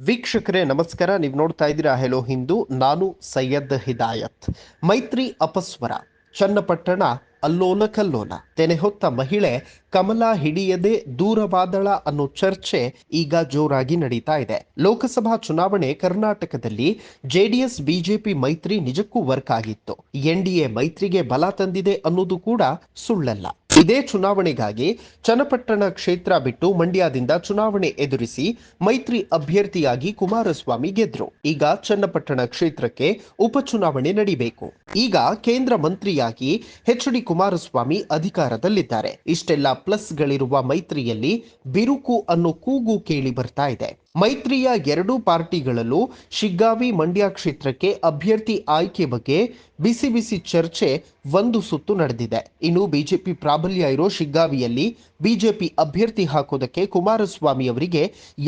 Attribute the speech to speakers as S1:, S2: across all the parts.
S1: ವೀಕ್ಷಕರೇ, ನಮಸ್ಕಾರ. ನೀವು ನೋಡ್ತಾ ಇದ್ದೀರಾ ಹೆಲೋ ಹಿಂದೂ ನಾನು ಸೈಯದ್ ಹಿದಾಯತ್. ಮೈತ್ರಿ ಅಪಸ್ವರ. ಚನ್ನಪಟ್ಟಣ, ಅಲ್ಲೋಲ ಕಲ್ಲೋಲ. ತೆನೆ ಹೊತ್ತ ಮಹಿಳೆ, ಕಮಲ ಹಿಡಿಯದೆ ದೂರವಾದಳ ಅನ್ನೋ ಚರ್ಚೆ ಈಗ ಜೋರಾಗಿ ನಡೀತಾ ಇದೆ. ಲೋಕಸಭಾ ಚುನಾವಣೆ ಕರ್ನಾಟಕದಲ್ಲಿ ಜೆಡಿಎಸ್, ಬಿಜೆಪಿ ಮೈತ್ರಿ ನಿಜಕ್ಕೂ ವರ್ಕ್ ಆಗಿತ್ತು. ಎನ್ಡಿಎ ಮೈತ್ರಿಗೆ ಬಲ ತಂದಿದೆ ಅನ್ನೋದು ಕೂಡ ಸುಳ್ಳಲ್ಲ. ಇದೇ ಚುನಾವಣೆಗಾಗಿ ಚನ್ನಪಟ್ಟಣ ಕ್ಷೇತ್ರ ಬಿಟ್ಟು ಮಂಡ್ಯದಿಂದ ಚುನಾವಣೆ ಎದುರಿಸಿ ಮೈತ್ರಿ ಅಭ್ಯರ್ಥಿಯಾಗಿ ಕುಮಾರಸ್ವಾಮಿ ಗೆದ್ರು. ಈಗ ಚನ್ನಪಟ್ಟಣ ಕ್ಷೇತ್ರಕ್ಕೆ ಉಪಚುನಾವಣೆ ನಡೀಬೇಕು. ಈಗ ಕೇಂದ್ರ ಮಂತ್ರಿಯಾಗಿ ಎಚ್ ಡಿ ಕುಮಾರಸ್ವಾಮಿ ಅಧಿಕಾರದಲ್ಲಿದ್ದಾರೆ. ಇಷ್ಟೆಲ್ಲ ಪ್ಲಸ್ಗಳಿರುವ ಮೈತ್ರಿಯಲ್ಲಿ ಬಿರುಕು ಅನ್ನೋ ಕೂಗು ಕೇಳಿ ಬರ್ತಾ ಇದೆ. ಮೈತ್ರಿಯ ಎರಡೂ ಪಾರ್ಟಿಗಳಲ್ಲೂ ಶಿಗ್ಗಾವಿ ಮಂಡ್ಯ ಕ್ಷೇತ್ರಕ್ಕೆ ಅಭ್ಯರ್ಥಿ ಆಯ್ಕೆ ಬಗ್ಗೆ ಬಿಸಿ ಬಿಸಿ ಚರ್ಚೆ ಒಂದು ಸುತ್ತು ನಡೆದಿದೆ. ಇನ್ನು ಬಿಜೆಪಿ ಪ್ರಾಬಲ್ಯ ಇರೋ ಶಿಗ್ಗಾವಿಯಲ್ಲಿ ಬಿಜೆಪಿ ಅಭ್ಯರ್ಥಿ ಹಾಕೋದಕ್ಕೆ ಕುಮಾರಸ್ವಾಮಿ ಅವರಿಗೆ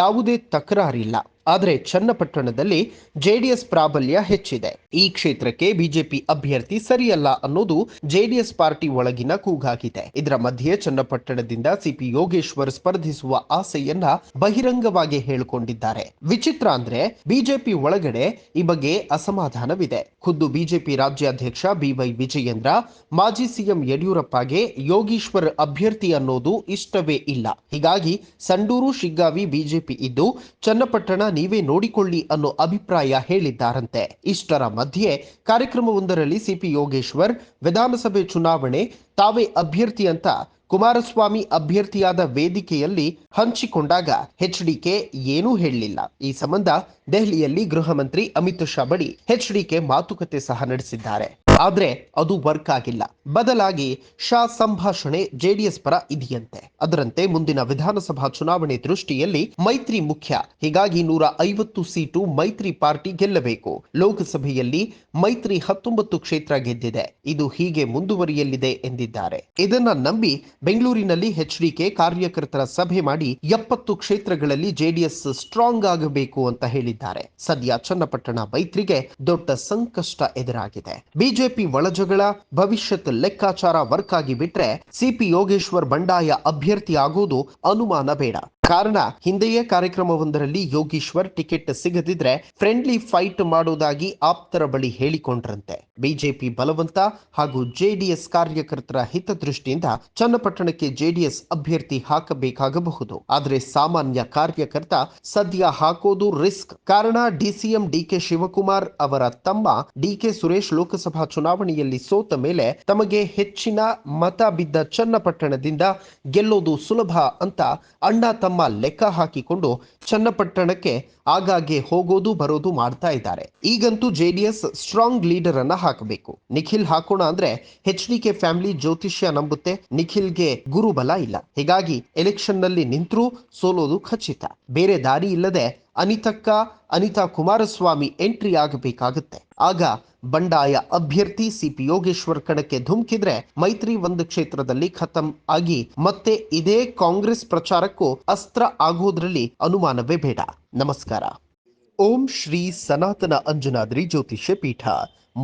S1: ಯಾವುದೇ ತಕರಾರಿಲ್ಲ. ಆದರೆ ಚನ್ನಪಟ್ಟಣದಲ್ಲಿ ಜೆಡಿಎಸ್ ಪ್ರಾಬಲ್ಯ ಹೆಚ್ಚಿದೆ. ಈ ಕ್ಷೇತ್ರಕ್ಕೆ ಬಿಜೆಪಿ ಅಭ್ಯರ್ಥಿ ಸರಿಯಲ್ಲ ಅನ್ನೋದು ಜೆಡಿಎಸ್ ಪಾರ್ಟಿ ಒಳಗಿನ ಕೂಗಾಗಿದೆ. ಇದರ ಮಧ್ಯೆ ಚನ್ನಪಟ್ಟಣದಿಂದ ಸಿಪಿ ಯೋಗೇಶ್ವರ್ ಸ್ಪರ್ಧಿಸುವ ಆಸೆಯನ್ನ ಬಹಿರಂಗವಾಗಿ ಹೇಳಿಕೊಂಡಿದ್ದಾರೆ. ವಿಚಿತ್ರ ಅಂದ್ರೆ ಬಿಜೆಪಿ ಒಳಗಡೆ ಈ ಬಗ್ಗೆ ಅಸಮಾಧಾನವಿದೆ. ಖುದ್ದು ಬಿಜೆಪಿ ರಾಜ್ಯಾಧ್ಯಕ್ಷ ಬಿವೈ ವಿಜಯೇಂದ್ರ, ಮಾಜಿ ಸಿಎಂ ಯಡಿಯೂರಪ್ಪಗೆ ಯೋಗೀಶ್ವರ್ ಅಭ್ಯರ್ಥಿ ಅನ್ನೋದು ಇಷ್ಟವೇ ಇಲ್ಲ. ಹೀಗಾಗಿ ಸಂಡೂರು, ಶಿಗ್ಗಾವಿ ಬಿಜೆಪಿ ಇದ್ದು, ಚನ್ನಪಟ್ಟಣ ನೀವೇ ನೋಡಿಕೊಳ್ಳಿ ಅನ್ನೋ ಅಭಿಪ್ರಾಯ ಹೇಳಿದ್ದಾರಂತೆ. ಇಷ್ಟರ ಮಧ್ಯೆ ಕಾರ್ಯಕ್ರಮವೊಂದರಲ್ಲಿ ಸಿಪಿ ಯೋಗೇಶ್ವರ್, ವಿಧಾನಸಭೆ ಚುನಾವಣೆ, ತಾವೇ ಅಭ್ಯರ್ಥಿ ಅಂತ ಕುಮಾರಸ್ವಾಮಿ ಅಭ್ಯರ್ಥಿಯಾದ ವೇದಿಕೆಯಲ್ಲಿ ಹಂಚಿಕೊಂಡಾಗ ಎಚ್ಡಿಕೆ ಏನೂ ಹೇಳಲಿಲ್ಲ. ಈ ಸಂಬಂಧ ದೆಹಲಿಯಲ್ಲಿ ಗೃಹ ಮಂತ್ರಿ ಅಮಿತ್ ಶಾ ಬಳಿ ಎಚ್ಡಿಕೆ ಮಾತುಕತೆ ಸಹ ನಡೆಸಿದ್ದಾರೆ. ಆದ್ರೆ ಅದು ವರ್ಕ್ ಆಗಿಲ್ಲ. ಬದಲಾಗಿ ಶಾ ಸಂಭಾಷಣೆ ಜೆಡಿಎಸ್ ಪರ ಇದೆಯಂತೆ. ಅದರಂತೆ ಮುಂದಿನ ವಿಧಾನಸಭಾ ಚುನಾವಣೆ ದೃಷ್ಟಿಯಲ್ಲಿ ಮೈತ್ರಿ ಮುಖ್ಯ. ಹೀಗಾಗಿ ನೂರ ಐವತ್ತು ಸೀಟು ಮೈತ್ರಿ ಪಾರ್ಟಿ ಗೆಲ್ಲಬೇಕು. ಲೋಕಸಭೆಯಲ್ಲಿ ಮೈತ್ರಿ ಹತ್ತೊಂಬತ್ತು ಕ್ಷೇತ್ರ ಗೆದ್ದಿದೆ. ಇದು ಹೀಗೆ ಮುಂದುವರಿಯಲಿದೆ ಎಂದಿದ್ದಾರೆ. ಇದನ್ನ ನಂಬಿ ಬೆಂಗಳೂರಿನಲ್ಲಿ ಎಚ್ಡಿಕೆ ಕಾರ್ಯಕರ್ತರ ಸಭೆ ಮಾಡಿ ಎಪ್ಪತ್ತು ಕ್ಷೇತ್ರಗಳಲ್ಲಿ ಜೆಡಿಎಸ್ ಸ್ಟ್ರಾಂಗ್ ಆಗಬೇಕು ಅಂತ ಹೇಳಿದ್ದಾರೆ. ಸದ್ಯ ಚನ್ನಪಟ್ಟಣ ಮೈತ್ರಿಗೆ ದೊಡ್ಡ ಸಂಕಷ್ಟ ಎದುರಾಗಿದೆ. ಬಿಜೆಪಿ ಒಳಜಗಳ ಭವಿಷ್ಯತ್ ಲೆಕ್ಕಾಚಾರ ವರ್ಕ್ ಆಗಿ ಬಿಟ್ರೆ ಸಿಪಿ ಯೋಗೇಶ್ವರ್ ಬಂಡಾಯ ಅಭ್ಯರ್ಥಿ ಆಗೋದು ಅನುಮಾನ ಬೇಡ. ಕಾರಣ, ಹಿಂದೆಯೇ ಕಾರ್ಯಕ್ರಮವೊಂದರಲ್ಲಿ ಯೋಗೀಶ್ವರ್ ಟಿಕೆಟ್ ಸಿಗದಿದ್ರೆ ಫ್ರೆಂಡ್ಲಿ ಫೈಟ್ ಮಾಡೋದಾಗಿ ಆಪ್ತರ ಬಳಿ ಹೇಳಿಕೊಂಡ್ರಂತೆ. ಬಿಜೆಪಿ ಬಲವಂತ ಹಾಗೂ ಜೆಡಿಎಸ್ ಕಾರ್ಯಕರ್ತರ ಹಿತದೃಷ್ಟಿಯಿಂದ ಚನ್ನಪಟ್ಟಣಕ್ಕೆ ಜೆಡಿಎಸ್ ಅಭ್ಯರ್ಥಿ ಹಾಕಬೇಕಾಗಬಹುದು. ಆದರೆ ಸಾಮಾನ್ಯ ಕಾರ್ಯಕರ್ತ ಸದ್ಯ ಹಾಕೋದು ರಿಸ್ಕ್. ಕಾರಣ, ಡಿಸಿಎಂ ಡಿಕೆ ಶಿವಕುಮಾರ್ ಅವರ ತಮ್ಮ ಡಿಕೆ ಸುರೇಶ್ ಲೋಕಸಭಾ ಚುನಾವಣೆಯಲ್ಲಿ ಸೋತ ಮೇಲೆ ತಮಗೆ ಹೆಚ್ಚಿನ ಮತ ಬಿದ್ದ ಚನ್ನಪಟ್ಟಣದಿಂದ ಗೆಲ್ಲೋದು ಸುಲಭ ಅಂತ ಅಣ್ಣ ತಮ್ಮ ಲೆಕ್ಕ ಹಾಕಿಕೊಂಡು ಚನ್ನಪಟ್ಟಣಕ್ಕೆ ಆಗಾಗ್ಗೆ ಹೋಗೋದು ಬರೋದು ಮಾಡ್ತಾ ಇದ್ದಾರೆ. ಈಗಂತೂ ಜೆಡಿಎಸ್ ಸ್ಟ್ರಾಂಗ್ ಲೀಡರ್ ಅನ್ನ ಹಾಕಬೇಕು. ನಿಖಿಲ್ ಹಾಕೋಣ ಅಂದ್ರೆ ಎಚ್ ಡಿ ಕೆ ಫ್ಯಾಮಿಲಿ ಜ್ಯೋತಿಷ್ಯ ನಂಬುತ್ತೆ. ನಿಖಿಲ್ಗೆ ಗುರುಬಲ ಇಲ್ಲ. ಹೀಗಾಗಿ ಎಲೆಕ್ಷನ್ನಲ್ಲಿ ನಿಂತರೂ ಸೋಲೋದು ಖಚಿತ. ಬೇರೆ ದಾರಿ ಇಲ್ಲದೆ ಅನಿತಕ್ಕ ಅನಿತಾ ಕುಮಾರಸ್ವಾಮಿ ಎಂಟ್ರಿ ಆಗಬೇಕಾಗುತ್ತೆ. ಆಗ ಬಂಡಾಯ ಅಭ್ಯರ್ಥಿ ಸಿಪಿ ಯೋಗೇಶ್ವರ್ ಕಣಕ್ಕೆ ಧುಮುಕಿದ್ರೆ ಮೈತ್ರಿ ಒಂದು ಕ್ಷೇತ್ರದಲ್ಲಿ ಖತಂ ಆಗಿ ಮತ್ತೆ ಇದೇ ಕಾಂಗ್ರೆಸ್ ಪ್ರಚಾರಕ್ಕೂ ಅಸ್ತ್ರ ಆಗೋದ್ರಲ್ಲಿ ಅನುಮಾನವೇ ಬೇಡ. ನಮಸ್ಕಾರ. ಓಂ ಶ್ರೀ ಸನಾತನ ಅಂಜನಾದ್ರಿ ಜ್ಯೋತಿಷ್ಯ ಪೀಠ.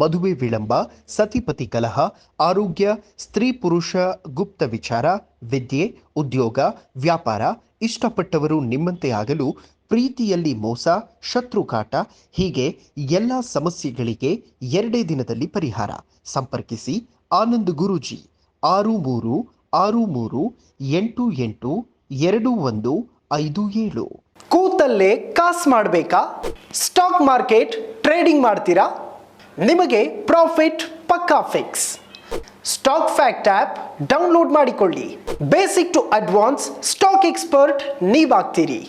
S1: ಮದುವೆ ವಿಳಂಬ, ಸತಿಪತಿ ಕಲಹ, ಆರೋಗ್ಯ, ಸ್ತ್ರೀ ಪುರುಷ, ಗುಪ್ತ ವಿಚಾರ, ವಿದ್ಯೆ, ಉದ್ಯೋಗ, ವ್ಯಾಪಾರ, ಇಷ್ಟಪಟ್ಟವರು ನಿಮ್ಮಂತೆ ಆಗಲು ಪ್ರೀತಿಯಲ್ಲಿ ಮೋಸ ಶತ್ರುಕಾಟ ಹೀಗೆ ಎಲ್ಲ ಸಮಸ್ಯೆಗಳಿಗೆ ಎರಡೇ ದಿನದಲ್ಲಿ ಪರಿಹಾರ. ಸಂಪರ್ಕಿಸಿ ಆನಂದ್ ಗುರೂಜಿ, ಆರು ಮೂರು ಆರು ಮೂರು, ಎಂಟು ಎಂಟು, ಎರಡು ಒಂದು, ಐದು ಏಳು.
S2: ಕೂತಲ್ಲೇ ಕಾಸ್ ಮಾಡಬೇಕಾ? ಸ್ಟಾಕ್ ಮಾರ್ಕೆಟ್ ಟ್ರೇಡಿಂಗ್ ಮಾಡ್ತೀರಾ? ನಿಮಗೆ ಪ್ರಾಫಿಟ್ ಪಕ್ಕಾ fix. Stock fact app download ಮಾಡಿಕೊಳ್ಳಿ. Basic to advance stock expert ನೀವಾಗ್ತೀರಿ.